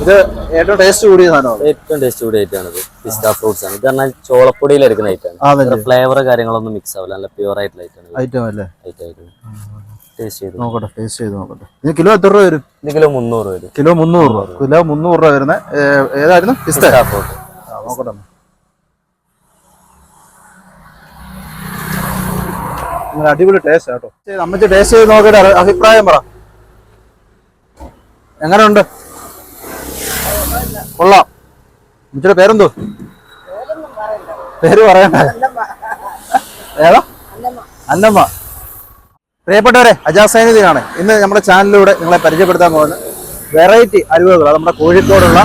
ഇത് ഏറ്റവും ടേസ്റ്റ് കൂടിയ സാധനമാണ്. ഏറ്റവും ടേസ്റ്റ് കൂടിയ ഐറ്റം ആണ് പിസ്ത ഫ്രൂട്ട്സ് ആണ്. ഇത് പറഞ്ഞാൽ ചോളപ്പൊടിയിൽ എടുക്കുന്ന ഐറ്റം ആണ്. ഫ്ലേവർ കാര്യങ്ങളൊന്നും മിക്സ് ആവില്ല. നല്ല പ്യൂർ ആയിട്ടുള്ള ഐറ്റം ആണ് ഐറ്റം അല്ലേ? ഐറ്റം ആയിട്ട്. ടേസ്റ്റ് ചെയ്തു. നോക്കട്ടെ ടേസ്റ്റ് ചെയ്ത് നോക്കട്ടെ. ഇത് കിലോ എത്ര രൂപ വരും? ഇത് കിലോ മുന്നൂറ് വരും. കിലോ മുന്നൂറ് രൂപ. കിലോ മുന്നൂറ് രൂപ വരുന്ന ഏതായിരുന്നു? പിസ്ത. ഫ്രൂട്ട് നോക്കട്ടെ. അടിപൊളി ടേസ്റ്റ് കേട്ടോ. അമ്മച്ച് ടേസ്റ്റ് ചെയ്ത് നോക്കിയിട്ട് അഭിപ്രായം പറ. എങ്ങനെയുണ്ട്? കൊള്ളാം. മുച്ചിയുടെ പേരെന്തോ? പേര് പറയണ്ട. ഏതാ? അന്നമ്മ. പ്രിയപ്പെട്ടവരെ അജാസ് സൈനിധിയാണ് ഇന്ന് നമ്മുടെ ചാനലിലൂടെ നിങ്ങളെ പരിചയപ്പെടുത്താൻ പോകുന്നത് വെറൈറ്റി അലുവകൾ നമ്മുടെ കോഴിക്കോടുള്ള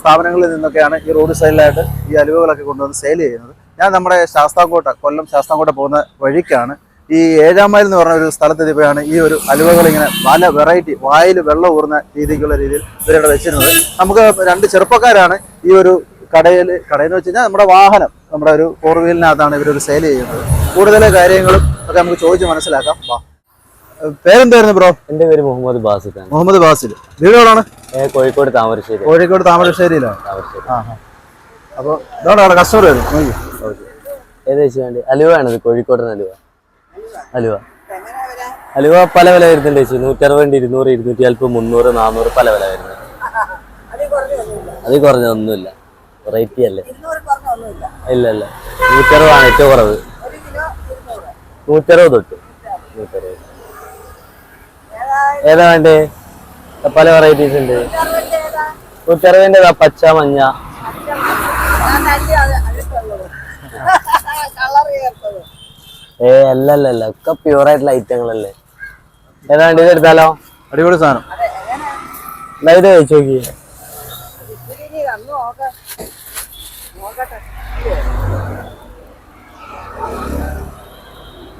സ്ഥാപനങ്ങളിൽ നിന്നൊക്കെയാണ് ഈ റോഡ് സൈഡിലായിട്ട് ഈ അലുവകളൊക്കെ കൊണ്ടുവന്ന് സെയിൽ ചെയ്യുന്നത്. ഞാൻ നമ്മുടെ ശാസ്താംകോട്ട കൊല്ലം ശാസ്താംകോട്ട പോകുന്ന വഴിക്കാണ് ഈ ഏഴാം മൈൽ എന്ന് പറഞ്ഞ ഒരു സ്ഥലത്തെത്തിയപ്പോഴാണ് ഈ ഒരു അലുവകൾ ഇങ്ങനെ പല വെറൈറ്റി വായിൽ വെള്ളം ഊർന്ന രീതിക്കുള്ള രീതിയിൽ ഇവരിവിടെ വെച്ചിരുന്നത്. നമുക്ക് രണ്ട് ചെറുപ്പക്കാരാണ് ഈ ഒരു കടയിൽ കടയെന്ന് വെച്ച് കഴിഞ്ഞാൽ നമ്മുടെ വാഹനം നമ്മുടെ ഒരു ഫോർ വീലിനകത്താണ് ഇവരൊരു സെയിൽ ചെയ്യുന്നത്. കൂടുതൽ കാര്യങ്ങളും ഒക്കെ നമുക്ക് ചോദിച്ച് മനസ്സിലാക്കാം. വാ. പേരെന്തായിരുന്നു ബ്രോ? എന്റെ പേര് മുഹമ്മദ് ബാസിൽ മുഹമ്മദ് ബാസിൽ വീട് എവിടെയാണ് കോഴിക്കോട് താമരശ്ശേരി. കോഴിക്കോട് താമരശ്ശേരിയിലാണ്. അപ്പോൾ ഇതോടെ കസ്റ്റമർ വരും ഏകദേശം വേണ്ടി. അലുവ ആണത് കോഴിക്കോടൻ അലുവ. അലുവ. അലുവ പല വില വരുന്നുണ്ട് ചേച്ചി. നൂറ്ററുപത് ഇരുന്നൂറ് ഇരുന്നൂറ്റി അല്പം മുന്നൂറ് നാന്നൂറ് പല വില വരുന്നുണ്ട്. അത് കുറഞ്ഞൊന്നുമില്ല. വെറൈറ്റി അല്ലേ? ഇല്ല ഇല്ല. നൂറ്ററുപതാണ് ഏറ്റവും കുറവ്. നൂറ്ററുപത് തൊട്ട്. നൂറ്ററുപത്. ഏതാ? വേണ്ടേ? പല വെറൈറ്റീസ് ഉണ്ട്. നൂറ്ററുപതിന്റെ പച്ച മഞ്ഞ. ഏ അല്ല അല്ല അല്ല ഒക്കെ പ്യൂർ ആയിട്ടുള്ള ഐറ്റങ്ങളല്ലേ ഏതാണ്ട് ഇത് എടുത്താലോ? അടിപൊളി സാധനം. എന്നാ ഇത് കഴിച്ചു നോക്കി.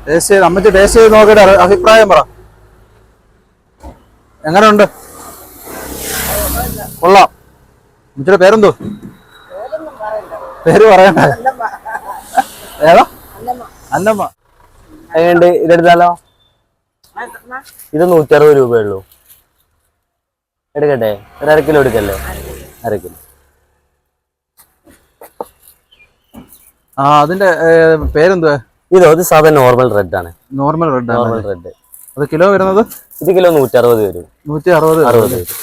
ടേസ്റ്റ് ചെയ്ത് അമ്മച്ച് ടേസ്റ്റ് ചെയ്ത് നോക്കിയിട്ട് അഭിപ്രായം പറ. എങ്ങനെയുണ്ട്? കൊള്ളാം. അമ്മച്ചിയുടെ പേരെന്തോ? പേര് പറയണ്ട. ഏതാ? അന്നമ്മ. എങ്ങനെയുണ്ട്? ഇതെടുത്താലോ? ഇത് നൂറ്ററുപത് രൂപയുള്ളൂ. എടുക്കട്ടെ? ഒരു അര കിലോ എടുക്കല്ലേ? അര കിലോ. ആ അതിന്റെ പേരെന്തുവാ? ഇതോ ഇത് സാധാരണ നോർമൽ റെഡ് ആണ്. നോർമൽ റെഡ് നോർമൽ റെഡ് അത് കിലോ വരുന്നത്? ഇത് കിലോ നൂറ്ററുപത് വരും. നൂറ്റി അറുപത് അറുപത് വരും.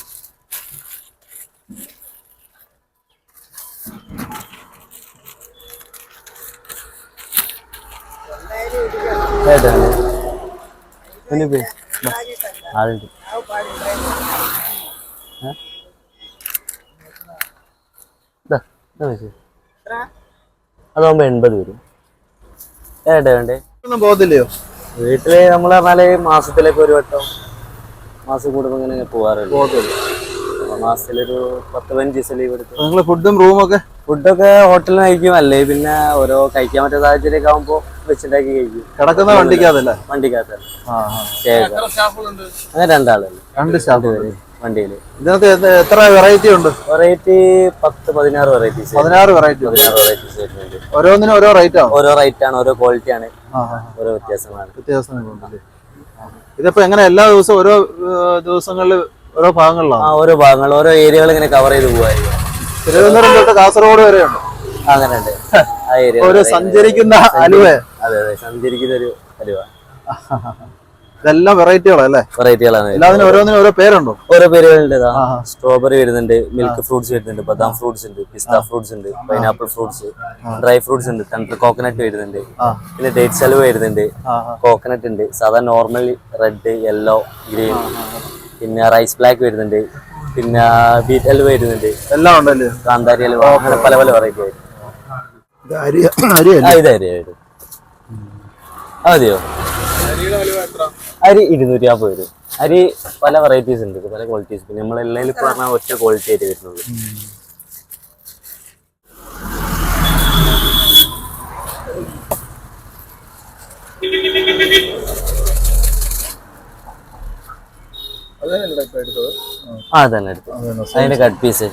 ഏതാണ്? കുഞ്ഞിപ്പേ, വെച്ച്. അതാവുമ്പോ എൺപത് വരും. ഏട്ടാ വേണ്ടേ? ഒന്നും പോകത്തില്ലയോ? വീട്ടിൽ നമ്മൾ പറഞ്ഞാൽ മാസത്തിലൊക്കെ ഒരു വട്ടം മാസം കൂടുമ്പോ ഇങ്ങനെ പോവാറുണ്ട് മാസത്തിലൊരു പത്ത് പതിനഞ്ച് ദിവസം ലീവ് എടുത്തു ഫുഡും റൂമും ഒക്കെ ഫുഡൊക്കെ ഹോട്ടലിൽ കഴിക്കും. അല്ലേ? പിന്നെ ഓരോ കഴിക്കാൻ പറ്റിയ സാഹചര്യം ഒക്കെ ആകുമ്പോ വെച്ചുണ്ടാക്കി കഴിക്കും. കിടക്കുന്ന വണ്ടിക്കകത്തല്ല? വണ്ടിക്കകത്ത് ആ ആ. അങ്ങനെ രണ്ടാളല്ലേ രണ്ട് സ്റ്റാഫ് വണ്ടിയിൽ ഇതിനകത്ത് എത്ര- വെറൈറ്റി ഉണ്ട്? വെറൈറ്റി പത്ത് പതിനാറ് വെറൈറ്റീസ് പതിനാറ് വെറൈറ്റി ഉണ്ട്. പതിനാറ് വെറൈറ്റീസ് വരുന്നുണ്ട് ഓരോന്നിനും ഓരോ റേറ്റ് ആണ്? ഓരോ റേറ്റ് ആണ് ഓരോ ക്വാളിറ്റി ആണ്. ഓരോ വ്യത്യാസങ്ങളാണ്. വ്യത്യാസങ്ങളുണ്ട് ഇതിപ്പോ എങ്ങനെ എല്ലാ ദിവസവും ഓരോ ദിവസങ്ങളിൽ ഓരോ ആ ഭാഗങ്ങളിലാണ് ഓരോ ഭാഗങ്ങൾ ഓരോ ഏരിയകൾ ഇങ്ങനെ കവർ ചെയ്ത് പോവായിരിക്കും. തിരുവനന്തപുരം തൊട്ട് കാസർഗോഡ് വരെയുണ്ട്. അങ്ങനെയുണ്ട്. ഒരു സഞ്ചരിക്കുന്ന അലുവ. അതെ അതെ സഞ്ചരിക്കുന്ന ഒരു അലുവ. ഇതെല്ലാം വെറൈറ്റികളല്ലേ വെറൈറ്റികളാണ്. എല്ലാത്തിനും ഓരോന്നിനും ഓരോ പേരുണ്ടോ? ഓരോ പേരുകളുണ്ട്. സ്ട്രോബെറി വരുന്നുണ്ട് മിൽക്ക് ഫ്രൂട്ട്സ് വരുന്നുണ്ട് ബദാം ഫ്രൂട്ട്സ് ഉണ്ട് പിസ്ത ഫ്രൂട്ട്സ് ഉണ്ട് പൈനാപ്പിൾ ഫ്രൂട്ട്സ് ഡ്രൈ ഫ്രൂട്ട്സ് ഉണ്ട് തണ്ടർ കോക്കനട്ട് വരുന്നുണ്ട്. പിന്നെ ഡേറ്റ് സെലവ് വരുന്നുണ്ട് കോക്കനട്ട് ഉണ്ട് സാധാരണ നോർമൽ റെഡ് യെല്ലോ ഗ്രീൻ പിന്നെ റൈസ് ബ്ലാക്ക് വരുന്നുണ്ട് പിന്നെ ബീറ്റ് അലുവ വരുന്നുണ്ട്. എല്ലാം ഉണ്ടല്ലേ? കാന്താരി അലുവ അങ്ങനെ പല പല വെറൈറ്റി അതെയോ ഇത് അരി മതിയോ അരി ഇരുന്നൂറ്റി അമ്പത് വരും അരി പല വെറൈറ്റീസ് ഉണ്ട്. പല ക്വാളിറ്റീസ് പിന്നെ നമ്മളെല്ലാം ഇപ്പൊ പറഞ്ഞാൽ ഒറ്റ ക്വാളിറ്റി ആയിട്ട് വരുന്നുള്ളൂ. ആ തന്നെ എടുത്തു. അതിന്റെ കട്ട് പീസ്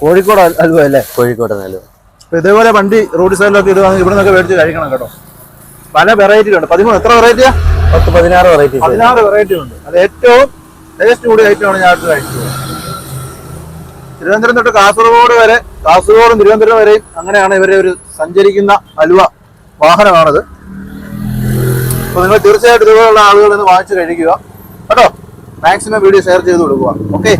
കോഴിക്കോട് അലുവ അല്ലേ? കോഴിക്കോട് അലുവ. അപ്പൊ ഇതേപോലെ വണ്ടി റോഡ് സൈഡിലൊക്കെ ഇടുവാണെങ്കിൽ ഇവിടെ നിന്നൊക്കെ മേടിച്ച് കഴിക്കണം കേട്ടോ. പല വെറൈറ്റികളുണ്ട് പതിമൂന്ന് എത്ര വെറൈറ്റിയാ പത്ത് പതിനാറ് വെറൈറ്റി പതിനാറ് വെറൈറ്റി ഉണ്ട്. അത് ഏറ്റവും ടേസ്റ്റ് കൂടിയ ഐറ്റമാണ് ഞാൻ അടുത്ത് കഴിച്ചത്. തിരുവനന്തപുരം തൊട്ട് കാസർഗോഡ് വരെ കാസർഗോഡും തിരുവനന്തപുരം വരെയും അങ്ങനെയാണ് ഇവരെ ഒരു സഞ്ചരിക്കുന്ന അലുവ വാഹനമാണത്. അപ്പൊ നിങ്ങൾ തീർച്ചയായിട്ടും ഇതുപോലുള്ള ആളുകൾ ഇന്ന് വാങ്ങിച്ചു കഴിക്കുക. കേട്ടോ? മാക്സിമം വീഡിയോ ഷെയർ ചെയ്ത് കൊടുക്കുക ഓക്കെ